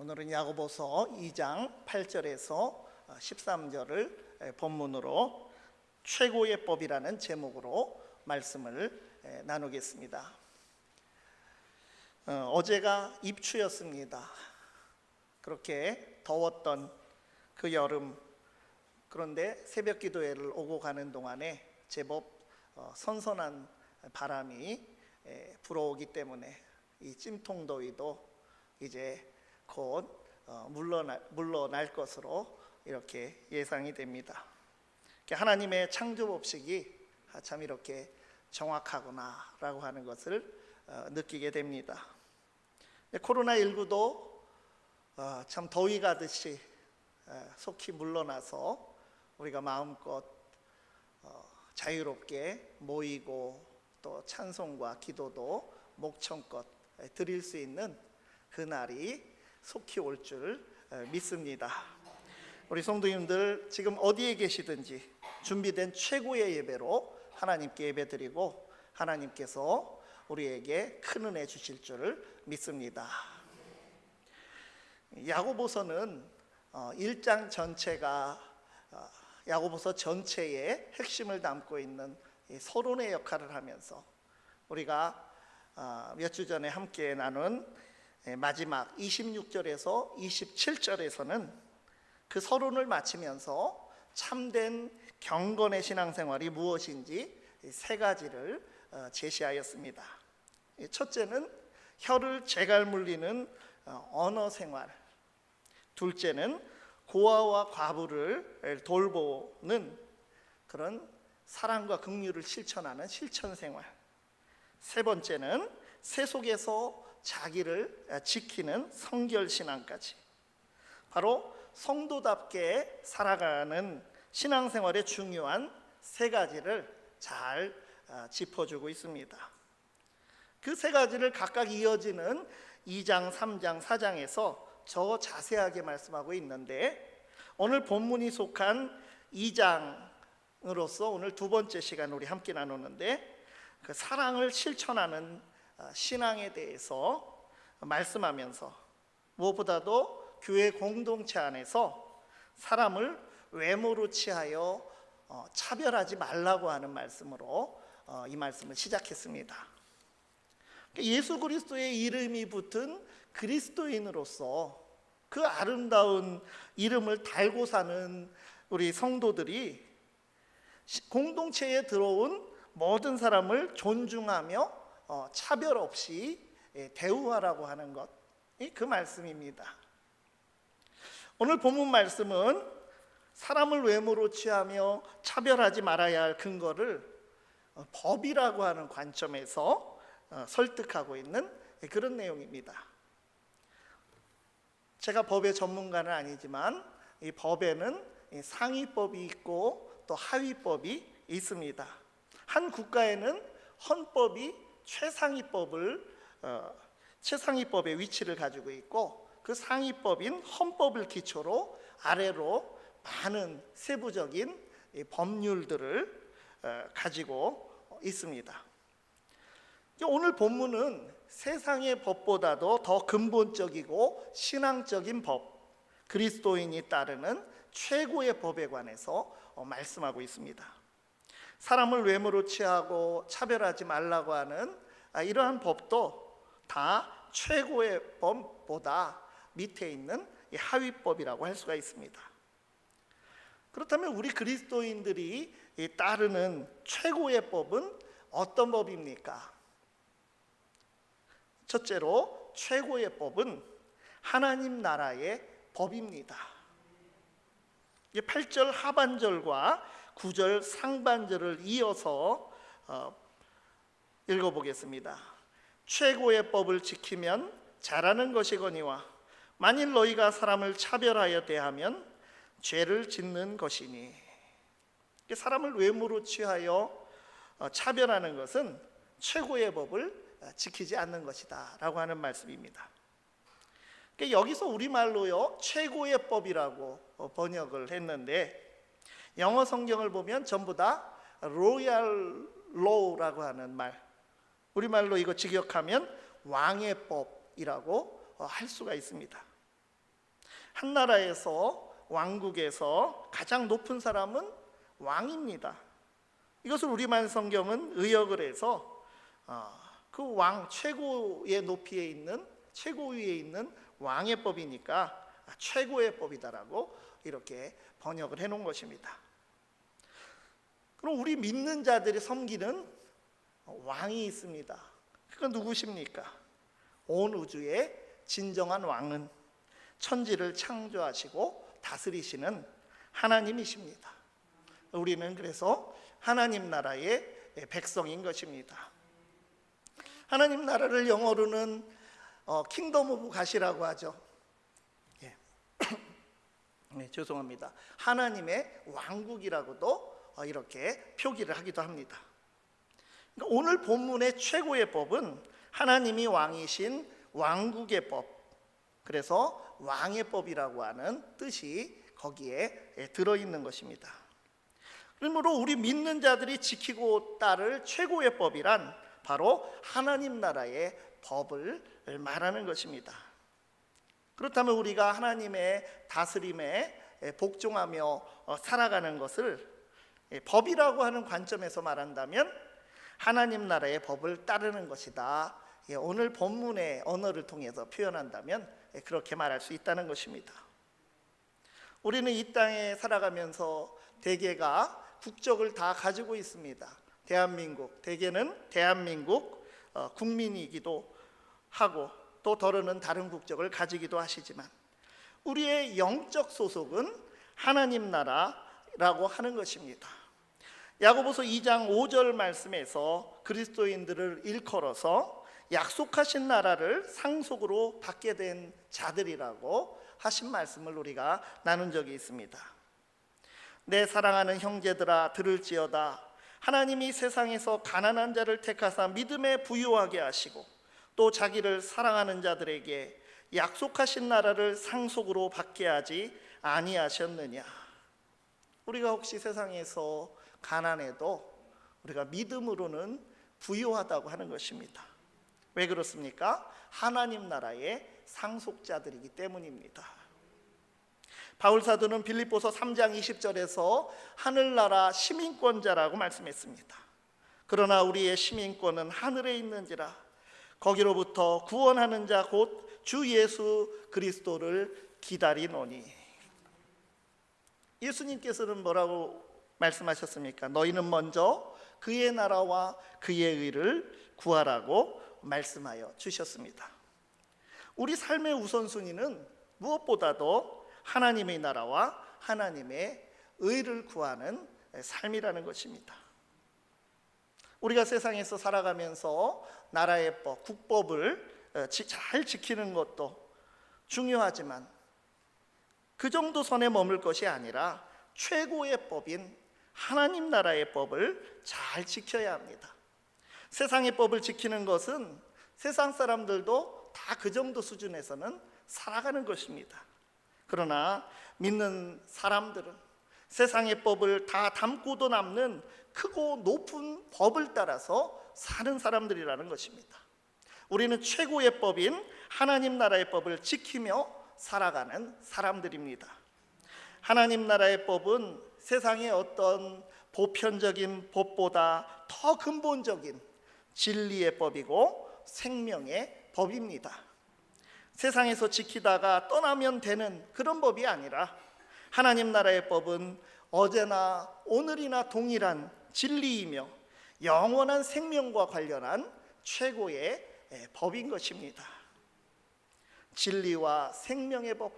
오늘은 야고보서 2장 8절에서 13절을 본문으로 최고의 법이라는 제목으로 말씀을 에, 나누겠습니다. 어, 어제가 입추였습니다. 그렇게 더웠던 그 여름 그런데 새벽 기도회를 오고 가는 동안에 제법 어, 선선한 바람이 에, 불어오기 때문에 이 찜통 더위도 이제 곧 어, 물러날, 물러날 것으로 이렇게 예상이 됩니다. 하나님의 창조 법칙이 아, 참 이렇게 정확하구나라고 하는 것을 어, 느끼게 됩니다. 코로나 19도 어, 참 더위 가듯이 속히 물러나서 우리가 마음껏 자유롭게 모이고 또 찬송과 기도도 목청껏 드릴 수 있는 그 날이 속히 올 줄 믿습니다. 우리 성도님들 지금 어디에 계시든지 준비된 최고의 예배로 하나님께 예배드리고 하나님께서 우리에게 큰 은혜 주실 줄을 믿습니다. 야고보서는 1장 전체가 어, 야고보서 전체의 핵심을 담고 있는 서론의 역할을 하면서 우리가 어, 몇주 전에 함께 나눈 마지막 26절에서 27절에서는 그 서론을 마치면서 참된 경건의 신앙생활이 무엇인지 세 가지를 어, 제시하였습니다. 첫째는 혀를 제갈 물리는 어, 언어 생활. 둘째는 고아와 과부를 돌보는 그런 사랑과 긍휼을 실천하는 실천 생활. 세 번째는 세 속에서 자기를 지키는 성결 신앙까지 바로 성도답게 살아가는 신앙생활의 중요한 세 가지를 잘 아, 짚어주고 있습니다. 그 세 가지를 각각 이어지는 2장, 3장, 4장에서 저 자세하게 말씀하고 있는데 오늘 본문이 속한 2장으로서 오늘 두 번째 시간 우리 함께 나누는데 그 사랑을 실천하는 아, 신앙에 대해서 말씀하면서 무엇보다도 교회 공동체 안에서 사람을 외모로 취하여 어, 차별하지 말라고 하는 말씀으로 어, 이 말씀을 시작했습니다. 예수 그리스도의 이름이 붙은 그리스도인으로서 그 아름다운 이름을 달고 사는 우리 성도들이 공동체에 들어온 모든 사람을 존중하며 어, 차별 없이 예, 대우하라고 하는 것, 그 말씀입니다. 오늘 본문 말씀은 사람을 외모로 취하며 차별하지 말아야 할 근거를 어, 법이라고 하는 관점에서 어, 설득하고 있는 그런 내용입니다. 제가 법의 전문가는 아니지만 이 법에는 상위법이 있고 또 하위법이 있습니다. 한 국가에는 헌법이 최상위법을 어, 최상위법의 위치를 가지고 있고 그 상위법인 헌법을 기초로 아래로 많은 세부적인 법률들을 어, 가지고 있습니다. 오늘 본문은 세상의 법보다도 더 근본적이고 신앙적인 법, 그리스도인이 따르는 최고의 법에 관해서 어, 말씀하고 있습니다. 사람을 외모로 취하고 차별하지 말라고 하는 아, 이러한 법도 다 최고의 법보다 밑에 있는 하위법이라고 할 수가 있습니다. 그렇다면 우리 그리스도인들이 따르는 최고의 법은 어떤 법입니까? 첫째로 최고의 법은 하나님 나라의 법입니다. 8절 하반절과 9절 상반절을 이어서 어, 읽어보겠습니다. 최고의 법을 지키면 잘하는 것이거니와 만일 너희가 사람을 차별하여 대하면 죄를 짓는 것이니 사람을 외모로 취하여 어, 차별하는 것은 최고의 법을 어, 지키지 않는 것이다라고 하는 말씀입니다. 여기서 우리말로요 최고의 법이라고 번역을 했는데 영어 성경을 보면 전부 다 로얄 로우라고 하는 말. 우리말로 이거 직역하면 왕의 법이라고 할 수가 있습니다. 한 나라에서 왕국에서 가장 높은 사람은 왕입니다. 이것을 우리말 성경은 의역을 해서 그 왕 최고의 높이에 있는 최고 위에 있는 왕의 법이니까 최고의 법이다라고 이렇게 번역을 해놓은 것입니다. 그럼 우리 믿는 자들이 섬기는 왕이 있습니다. 그건 누구십니까? 온 우주의 진정한 왕은 천지를 창조하시고 다스리시는 하나님이십니다. 우리는 그래서 하나님 나라의 백성인 것입니다. 하나님 나라를 영어로는 어, 킹덤 오브 가시라고 하죠. 예. 네, 죄송합니다. 하나님의 왕국이라고도 어, 이렇게 표기를 하기도 합니다. 그러니까 오늘 본문의 최고의 법은 하나님이 왕이신 왕국의 법. 그래서 왕의 법이라고 하는 뜻이 거기에 예, 들어 있는 것입니다. 그러므로 우리 믿는 자들이 지키고 따를 최고의 법이란 바로 하나님 나라의 법을 말하는 것입니다. 그렇다면 우리가 하나님의 다스림에 복종하며 어, 살아가는 것을 법이라고 하는 관점에서 말한다면 하나님 나라의 법을 따르는 것이다. 예, 오늘 본문의 언어를 통해서 표현한다면 그렇게 말할 수 있다는 것입니다. 우리는 이 땅에 살아가면서 대개가 국적을 다 가지고 있습니다. 대한민국, 대개는 대한민국 어, 국민이기도 하고 또 더러는 다른 국적을 가지기도 하시지만 우리의 영적 소속은 하나님 나라라고 하는 것입니다. 야고보서 2장 5절 말씀에서 그리스도인들을 일컬어서 약속하신 나라를 상속으로 받게 된 자들이라고 하신 말씀을 우리가 나눈 적이 있습니다. 내 사랑하는 형제들아 들을지어다 하나님이 세상에서 가난한 자를 택하사 믿음에 부유하게 하시고 또 자기를 사랑하는 자들에게 약속하신 나라를 상속으로 받게 하지 아니하셨느냐 우리가 혹시 세상에서 가난해도 우리가 믿음으로는 부유하다고 하는 것입니다. 왜 그렇습니까? 하나님 나라의 상속자들이기 때문입니다. 바울 사도는 빌립보서 3장 20절에서 하늘나라 시민권자라고 말씀했습니다. 그러나 우리의 시민권은 하늘에 있는지라 거기로부터 구원하는 자 곧 주 예수 그리스도를 기다리노니 예수님께서는 뭐라고 말씀하셨습니까? 너희는 먼저 그의 나라와 그의 의를 구하라고 말씀하여 주셨습니다. 우리 삶의 우선순위는 무엇보다도 하나님의 나라와 하나님의 의를 구하는 삶이라는 것입니다. 우리가 세상에서 살아가면서 나라의 법, 국법을 잘 지키는 것도 중요하지만 그 정도 선에 머물 것이 아니라 최고의 법인 하나님 나라의 법을 잘 지켜야 합니다. 세상의 법을 지키는 것은 세상 사람들도 다 그 정도 수준에서는 살아가는 것입니다. 그러나 믿는 사람들은 세상의 법을 다 담고도 남는 크고 높은 법을 따라서 사는 사람들이라는 것입니다. 우리는 최고의 법인 하나님 나라의 법을 지키며 살아가는 사람들입니다. 하나님 나라의 법은 세상의 어떤 보편적인 법보다 더 근본적인 진리의 법이고 생명의 법입니다. 세상에서 지키다가 떠나면 되는 그런 법이 아니라 하나님 나라의 법은 어제나 오늘이나 동일한 진리이며 영원한 생명과 관련한 최고의 법인 것입니다. 진리와 생명의 법,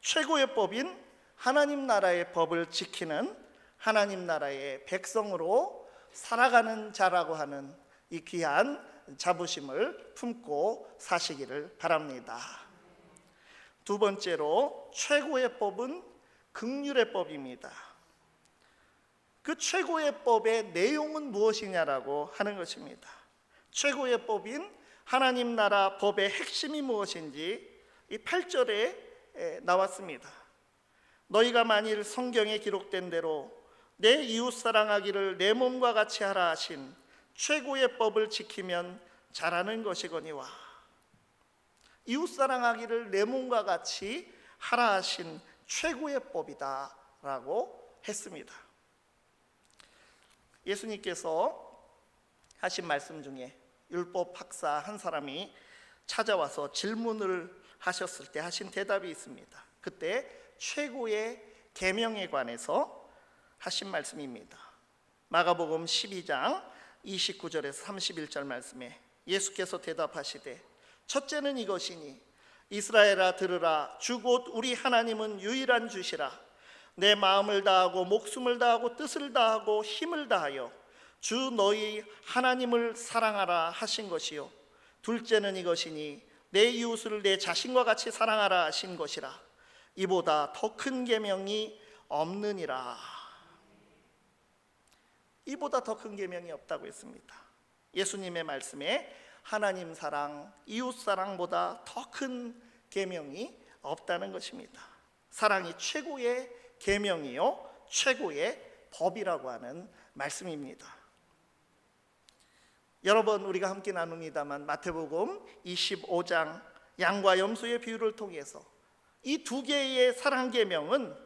최고의 법인 하나님 나라의 법을 지키는 하나님 나라의 백성으로 살아가는 자라고 하는 이 귀한 자부심을 품고 사시기를 바랍니다. 두 번째로 최고의 법은 극률의 법입니다. 그 최고의 법의 내용은 무엇이냐라고 하는 것입니다. 최고의 법인 하나님 나라 법의 핵심이 무엇인지 이 8절에 나왔습니다. 너희가 만일 성경에 기록된 대로 내 이웃 사랑하기를 내 몸과 같이 하라 하신 최고의 법을 지키면 잘하는 것이거니와 이웃 사랑하기를 내 몸과 같이 하라 하신 최고의 법이다라고 했습니다. 예수님께서 하신 말씀 중에 율법 박사 한 사람이 찾아와서 질문을 하셨을 때 하신 대답이 있습니다. 그때 최고의 계명에 관해서 하신 말씀입니다. 마가복음 12장 29절에서 31절 말씀에 예수께서 대답하시되 첫째는 이것이니 이스라엘아 들으라. 주 곧 우리 하나님은 유일한 주시라. 내 마음을 다하고 목숨을 다하고 뜻을 다하고 힘을 다하여 주 너희 하나님을 사랑하라 하신 것이요. 둘째는 이것이니 내 이웃을 내 자신과 같이 사랑하라 하신 것이라 이보다 더 큰 계명이 없느니라 이보다 더 큰 계명이 없다고 했습니다. 예수님의 말씀에 하나님 사랑, 이웃 사랑보다 더 큰 계명이 없다는 것입니다. 사랑이 최고의 계명이요 최고의 법이라고 하는 말씀입니다. 여러 번 우리가 함께 나눕니다만 마태복음 25장 양과 염소의 비유를 통해서 이 두 개의 사랑 계명은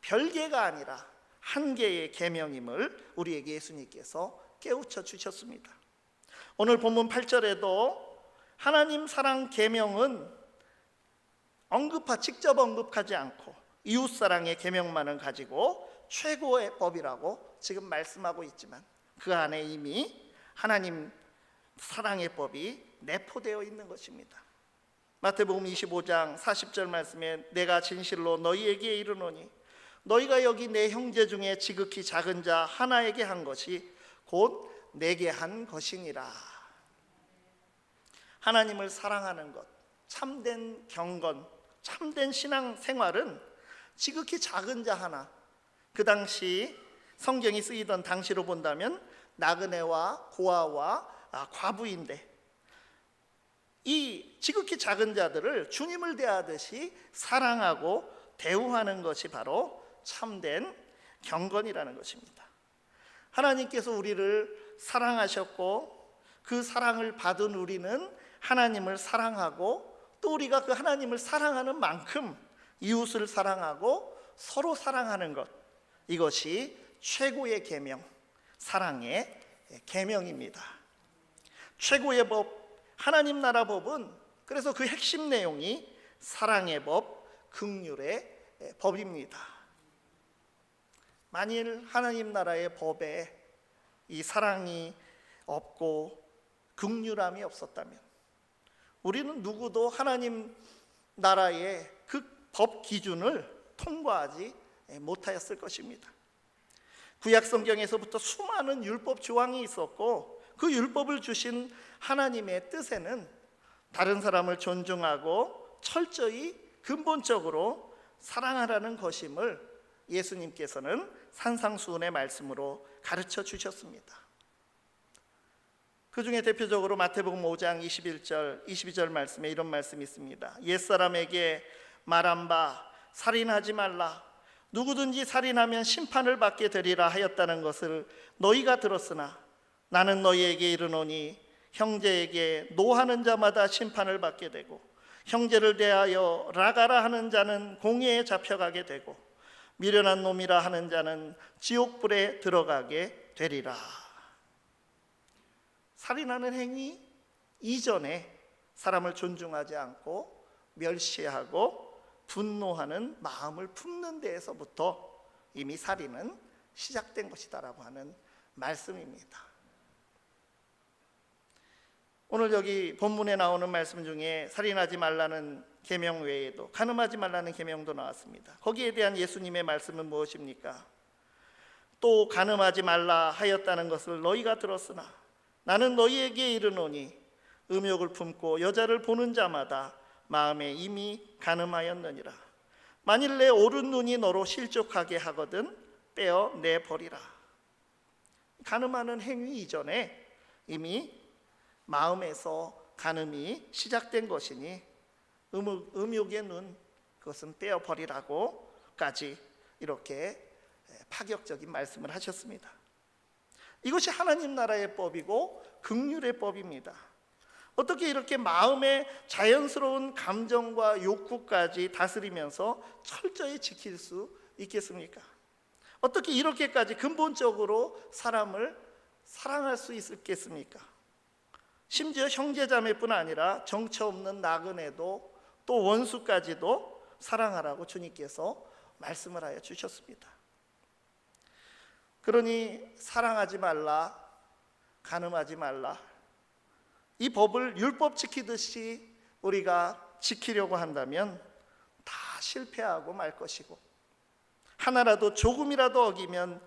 별개가 아니라 한 개의 계명임을 우리에게 예수님께서 깨우쳐 주셨습니다. 오늘 본문 8절에도 하나님 사랑 계명은 언급하 직접 언급하지 않고 이웃 사랑의 계명만을 가지고 최고의 법이라고 지금 말씀하고 있지만 그 안에 이미 하나님 사랑의 법이 내포되어 있는 것입니다. 마태복음 25장 40절 말씀에 내가 진실로 너희에게 이르노니 너희가 여기 내 형제 중에 지극히 작은 자 하나에게 한 것이 곧 내게 한 것이니라. 하나님을 사랑하는 것, 참된 경건, 참된 신앙 생활은 지극히 작은 자 하나. 그 당시 성경이 쓰이던 당시로 본다면 나그네와 고아와 아, 과부인데 이 지극히 작은 자들을 주님을 대하듯이 사랑하고 대우하는 것이 바로 참된 경건이라는 것입니다. 하나님께서 우리를 사랑하셨고 그 사랑을 받은 우리는 하나님을 사랑하고 또 우리가 그 하나님을 사랑하는 만큼 이웃을 사랑하고 서로 사랑하는 것 이것이 최고의 계명 사랑의 계명입니다. 최고의 법 하나님 나라 법은 그래서 그 핵심 내용이 사랑의 법, 긍휼의 법입니다. 만일 하나님 나라의 법에 이 사랑이 없고 긍휼함이 없었다면 우리는 누구도 하나님 나라의 그 법 기준을 통과하지 못하였을 것입니다. 구약 성경에서부터 수많은 율법 조항이 있었고 그 율법을 주신 하나님의 뜻에는 다른 사람을 존중하고 철저히 근본적으로 사랑하라는 것임을 예수님께서는 산상수훈의 말씀으로 가르쳐 주셨습니다. 그 중에 대표적으로 마태복음 5장 21절, 22절 말씀에 이런 말씀이 있습니다. 옛사람에게 말한 바 살인하지 말라. 누구든지 살인하면 심판을 받게 되리라 하였다는 것을 너희가 들었으나 나는 너희에게 이르노니 형제에게 노하는 자마다 심판을 받게 되고 형제를 대하여 라가라 하는 자는 공회에 잡혀가게 되고 미련한 놈이라 하는 자는 지옥불에 들어가게 되리라. 살인하는 행위 이전에 사람을 존중하지 않고 멸시하고 분노하는 마음을 품는 데에서부터 이미 살인은 시작된 것이다라고 하는 말씀입니다. 오늘 여기 본문에 나오는 말씀 중에 살인하지 말라는 계명 외에도 간음하지 말라는 계명도 나왔습니다. 거기에 대한 예수님의 말씀은 무엇입니까? 또 간음하지 말라 하였다는 것을 너희가 들었으나 나는 너희에게 이르노니 음욕을 품고 여자를 보는 자마다 마음에 이미 간음하였느니라. 만일 내 오른 눈이 너로 실족하게 하거든 빼어 내 버리라. 간음하는 행위 이전에 이미 마음에서 간음이 시작된 것이니 음욕, 음욕의 눈 그것은 떼어 버리라고까지 이렇게 파격적인 말씀을 하셨습니다. 이것이 하나님 나라의 법이고 극률의 법입니다. 어떻게 이렇게 마음의 자연스러운 감정과 욕구까지 다스리면서 철저히 지킬 수 있겠습니까? 어떻게 이렇게까지 근본적으로 사람을 사랑할 수 있겠습니까? 심지어 형제자매뿐 아니라 정처 없는 나그네도 또 원수까지도 사랑하라고 주님께서 말씀을 하여 주셨습니다. 그러니 사랑하지 말라, 간음하지 말라. 이 법을 율법 지키듯이 우리가 지키려고 한다면 다 실패하고 말 것이고 하나라도 조금이라도 어기면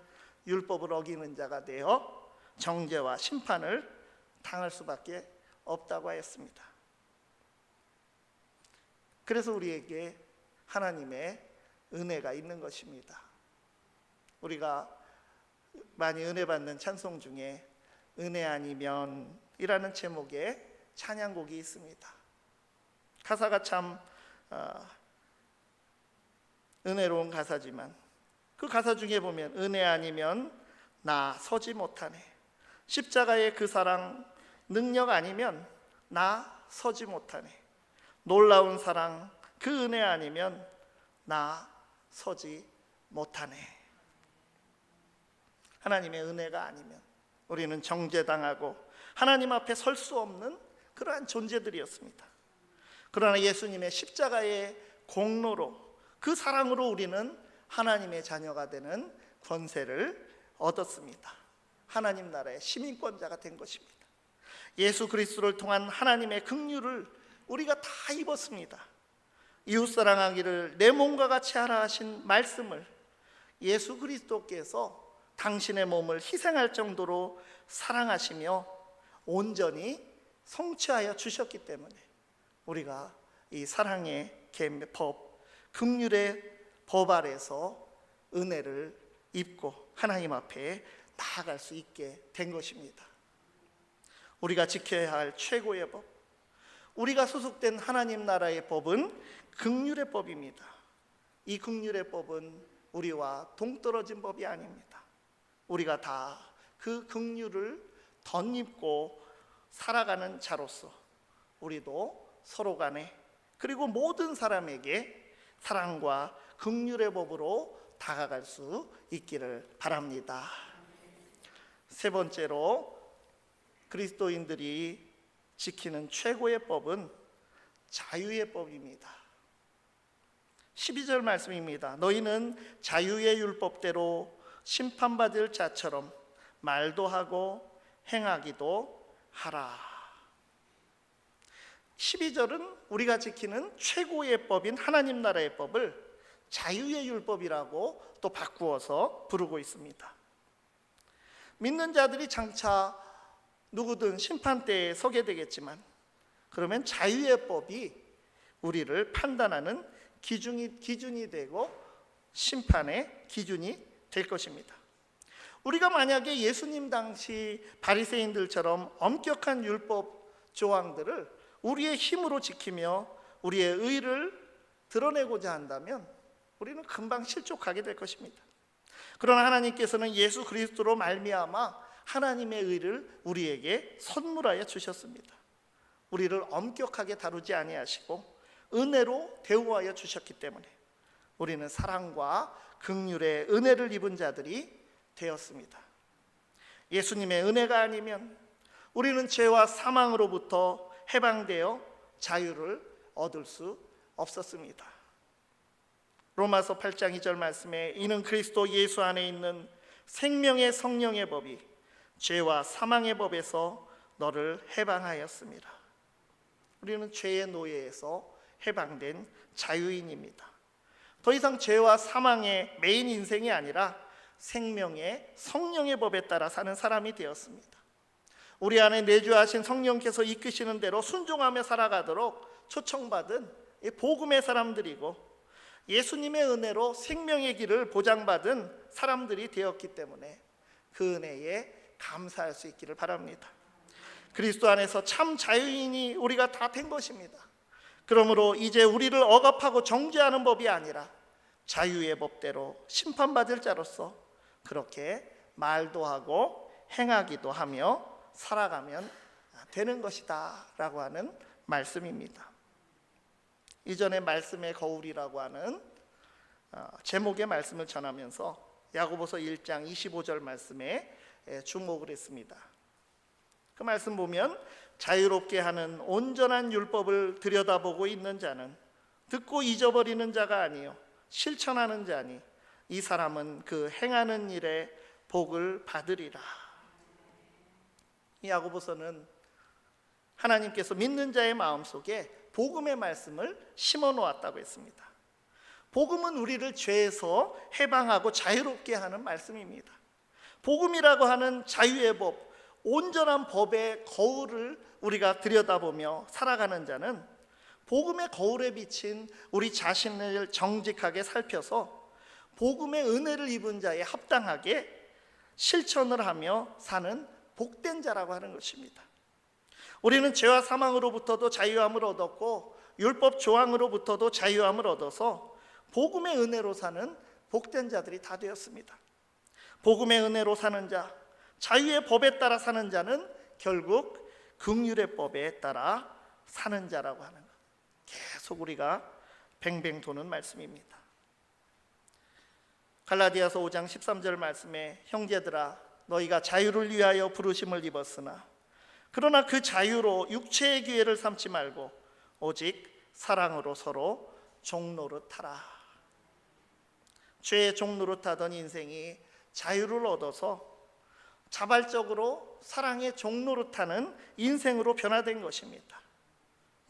율법을 어기는 자가 되어 정죄와 심판을 당할 수밖에 없다고 하였습니다. 그래서 우리에게 하나님의 은혜가 있는 것입니다. 우리가 많이 은혜 받는 찬송 중에 은혜 아니면 이라는 제목의 찬양곡이 있습니다. 가사가 참 어, 은혜로운 가사지만 그 가사 중에 보면 은혜 아니면 나 서지 못하네. 십자가의 그 사랑 능력 아니면 나 서지 못하네. 놀라운 사랑 그 은혜 아니면 나 서지 못하네. 하나님의 은혜가 아니면 우리는 정죄당하고 하나님 앞에 설 수 없는 그러한 존재들이었습니다. 그러나 예수님의 십자가의 공로로 그 사랑으로 우리는 하나님의 자녀가 되는 권세를 얻었습니다. 하나님 나라의 시민권자가 된 것입니다. 예수 그리스도를 통한 하나님의 긍휼을 우리가 다 입었습니다. 이웃 사랑하기를 내 몸과 같이 하라 하신 말씀을 예수 그리스도께서 당신의 몸을 희생할 정도로 사랑하시며 온전히 성취하여 주셨기 때문에 우리가 이 사랑의 법, 긍휼의 법 아래서 은혜를 입고 하나님 앞에 나아갈 수 있게 된 것입니다. 우리가 지켜야 할 최고의 법, 우리가 소속된 하나님 나라의 법은 긍휼의 법입니다. 이 긍휼의 법은 우리와 동떨어진 법이 아닙니다. 우리가 다그 긍휼을 덧입고 살아가는 자로서 우리도 서로 간에 그리고 모든 사람에게 사랑과 긍휼의 법으로 다가갈 수 있기를 바랍니다. 세 번째로 그리스도인들이 지키는 최고의 법은 자유의 법입니다. 12절 말씀입니다. 너희는 자유의 율법대로 심판받을 자처럼 말도 하고 행하기도 하라. 12절은 우리가 지키는 최고의 법인 하나님 나라의 법을 자유의 율법이라고 또 바꾸어서 부르고 있습니다. 믿는 자들이 장차 누구든 심판대에 서게 되겠지만 그러면 자유의 법이 우리를 판단하는 기준이, 기준이 되고 심판의 기준이 될 것입니다. 우리가 만약에 예수님 당시 바리새인들처럼 엄격한 율법 조항들을 우리의 힘으로 지키며 우리의 의를 드러내고자 한다면 우리는 금방 실족하게 될 것입니다. 그러나 하나님께서는 예수 그리스도로 말미암아 하나님의 의를 우리에게 선물하여 주셨습니다. 우리를 엄격하게 다루지 아니하시고 은혜로 대우하여 주셨기 때문에 우리는 사랑과 극률의 은혜를 입은 자들이 되었습니다. 예수님의 은혜가 아니면 우리는 죄와 사망으로부터 해방되어 자유를 얻을 수 없었습니다. 로마서 8장 2절 말씀에 이는 그리스도 예수 안에 있는 생명의 성령의 법이 죄와 사망의 법에서 너를 해방하였습니다. 우리는 죄의 노예에서 해방된 자유인입니다. 더 이상 죄와 사망의 메인 인생이 아니라 생명의 성령의 법에 따라 사는 사람이 되었습니다. 우리 안에 내주하신 성령께서 이끄시는 대로 순종하며 살아가도록 초청받은 복음의 사람들이고 예수님의 은혜로 생명의 길을 보장받은 사람들이 되었기 때문에 그 은혜에 감사할 수 있기를 바랍니다. 그리스도 안에서 참 자유인이 우리가 다 된 것입니다. 그러므로 이제 우리를 억압하고 정죄하는 법이 아니라 자유의 법대로 심판받을 자로서 그렇게 말도 하고 행하기도 하며 살아가면 되는 것이다 라고 하는 말씀입니다. 이전에 말씀의 거울이라고 하는 어, 제목의 말씀을 전하면서 야고보서 1장 25절 말씀에 에, 주목을 했습니다. 그 말씀 보면 자유롭게 하는 온전한 율법을 들여다보고 있는 자는 듣고 잊어버리는 자가 아니요 실천하는 자니 이 사람은 그 행하는 일에 복을 받으리라. 이 야고보서는 하나님께서 믿는 자의 마음 속에 복음의 말씀을 심어 놓았다고 했습니다. 복음은 우리를 죄에서 해방하고 자유롭게 하는 말씀입니다. 복음이라고 하는 자유의 법, 온전한 법의 거울을 우리가 들여다보며 살아가는 자는 복음의 거울에 비친 우리 자신을 정직하게 살펴서 복음의 은혜를 입은 자에 합당하게 실천을 하며 사는 복된 자라고 하는 것입니다. 우리는 죄와 사망으로부터도 자유함을 얻었고 율법 조항으로부터도 자유함을 얻어서 복음의 은혜로 사는 복된 자들이 다 되었습니다. 복음의 은혜로 사는 자, 자유의 법에 따라 사는 자는 결국 긍휼의 법에 따라 사는 자라고 하는 것. 계속 우리가 뱅뱅 도는 말씀입니다. 갈라디아서 5장 13절 말씀에 형제들아 너희가 자유를 위하여 부르심을 입었으나 그러나 그 자유로 육체의 기회를 삼지 말고 오직 사랑으로 서로 종노릇하라. 죄의 종노릇하던 인생이 자유를 얻어서 자발적으로 사랑의 종노릇하는 인생으로 변화된 것입니다.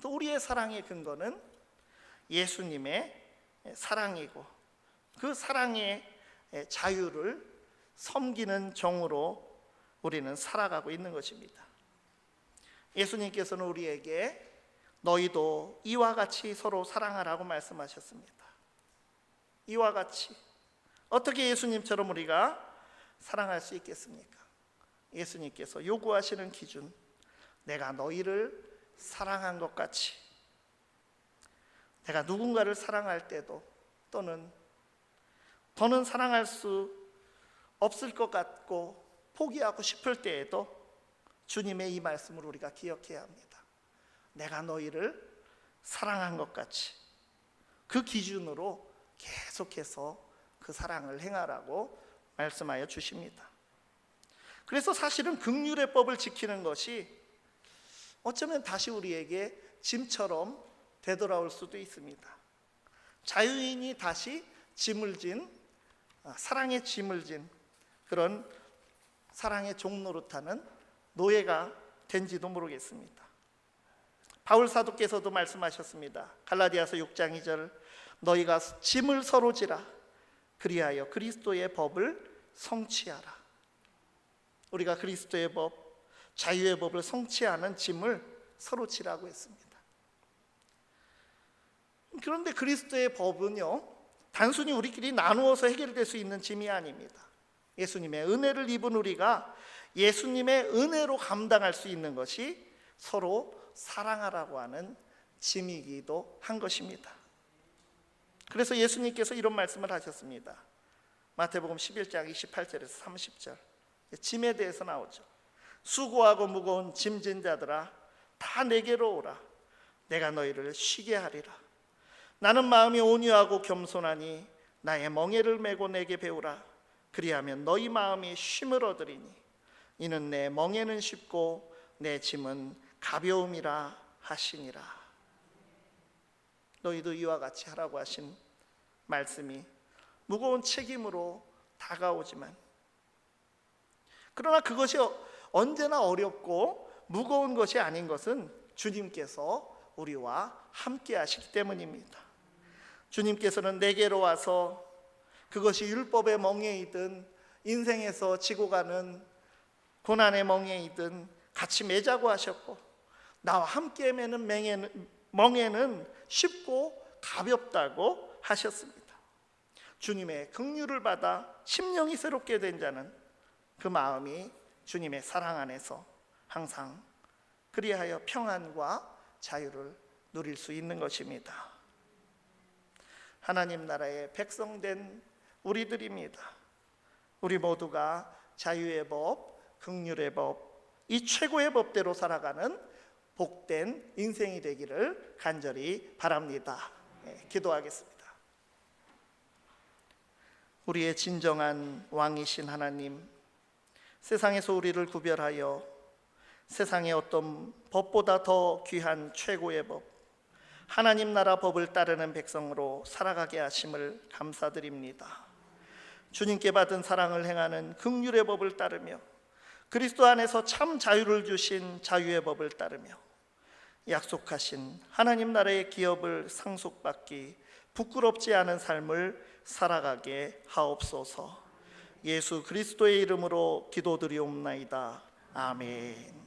또 우리의 사랑의 근거는 예수님의 사랑이고 그 사랑의 자유를 섬기는 종으로 우리는 살아가고 있는 것입니다. 예수님께서는 우리에게 너희도 이와 같이 서로 사랑하라고 말씀하셨습니다. 이와 같이 어떻게 예수님처럼 우리가 사랑할 수 있겠습니까? 예수님께서 요구하시는 기준 내가 너희를 사랑한 것 같이 내가 누군가를 사랑할 때도 또는 더는 사랑할 수 없을 것 같고 포기하고 싶을 때에도 주님의 이 말씀을 우리가 기억해야 합니다. 내가 너희를 사랑한 것 같이 그 기준으로 계속해서 그 사랑을 행하라고 말씀하여 주십니다. 그래서 사실은 극률의 법을 지키는 것이 어쩌면 다시 우리에게 짐처럼 되돌아올 수도 있습니다. 자유인이 다시 짐을 진 아, 사랑의 짐을 진 그런 사랑의 종노릇하는 노예가 된지도 모르겠습니다. 바울 사도께서도 말씀하셨습니다. 갈라디아서 6장 2절 너희가 짐을 서로 지라 그리하여 그리스도의 법을 성취하라. 우리가 그리스도의 법, 자유의 법을 성취하는 짐을 서로 지라고 했습니다. 그런데 그리스도의 법은요, 단순히 우리끼리 나누어서 해결될 수 있는 짐이 아닙니다. 예수님의 은혜를 입은 우리가 예수님의 은혜로 감당할 수 있는 것이 서로 사랑하라고 하는 짐이기도 한 것입니다. 그래서 예수님께서 이런 말씀을 하셨습니다. 마태복음 11장 28절에서 30절. 짐에 대해서 나오죠. 수고하고 무거운 짐진 자들아 다 내게로 오라. 내가 너희를 쉬게 하리라. 나는 마음이 온유하고 겸손하니 나의 멍에를 메고 내게 배우라. 그리하면 너희 마음이 쉼을 얻으리니 이는 내 멍에는 쉽고 내 짐은 가벼움이라 하시니라. 너희도 이와 같이 하라고 하신 말씀이 무거운 책임으로 다가오지만 그러나 그것이 언제나 어렵고 무거운 것이 아닌 것은 주님께서 우리와 함께 하시기 때문입니다. 주님께서는 내게로 와서 그것이 율법의 멍에이든 인생에서 지고 가는 고난의 멍에이든 같이 매자고 하셨고 나와 함께 매는 맹에는, 멍에는 쉽고 가볍다고 하셨습니다. 주님의 긍휼을 받아 심령이 새롭게 된 자는 그 마음이 주님의 사랑 안에서 항상 그리하여 평안과 자유를 누릴 수 있는 것입니다. 하나님 나라의 백성된 우리들입니다. 우리 모두가 자유의 법, 극률의 법, 이 최고의 법대로 살아가는 복된 인생이 되기를 간절히 바랍니다. 예, 기도하겠습니다. 우리의 진정한 왕이신 하나님, 세상에서 우리를 구별하여 세상의 어떤 법보다 더 귀한 최고의 법, 하나님 나라 법을 따르는 백성으로 살아가게 하심을 감사드립니다. 주님께 받은 사랑을 행하는 극률의 법을 따르며 그리스도 안에서 참 자유를 주신 자유의 법을 따르며 약속하신 하나님 나라의 기업을 상속받기 부끄럽지 않은 삶을 살아가게 하옵소서. 예수 그리스도의 이름으로 기도드리옵나이다. 아멘.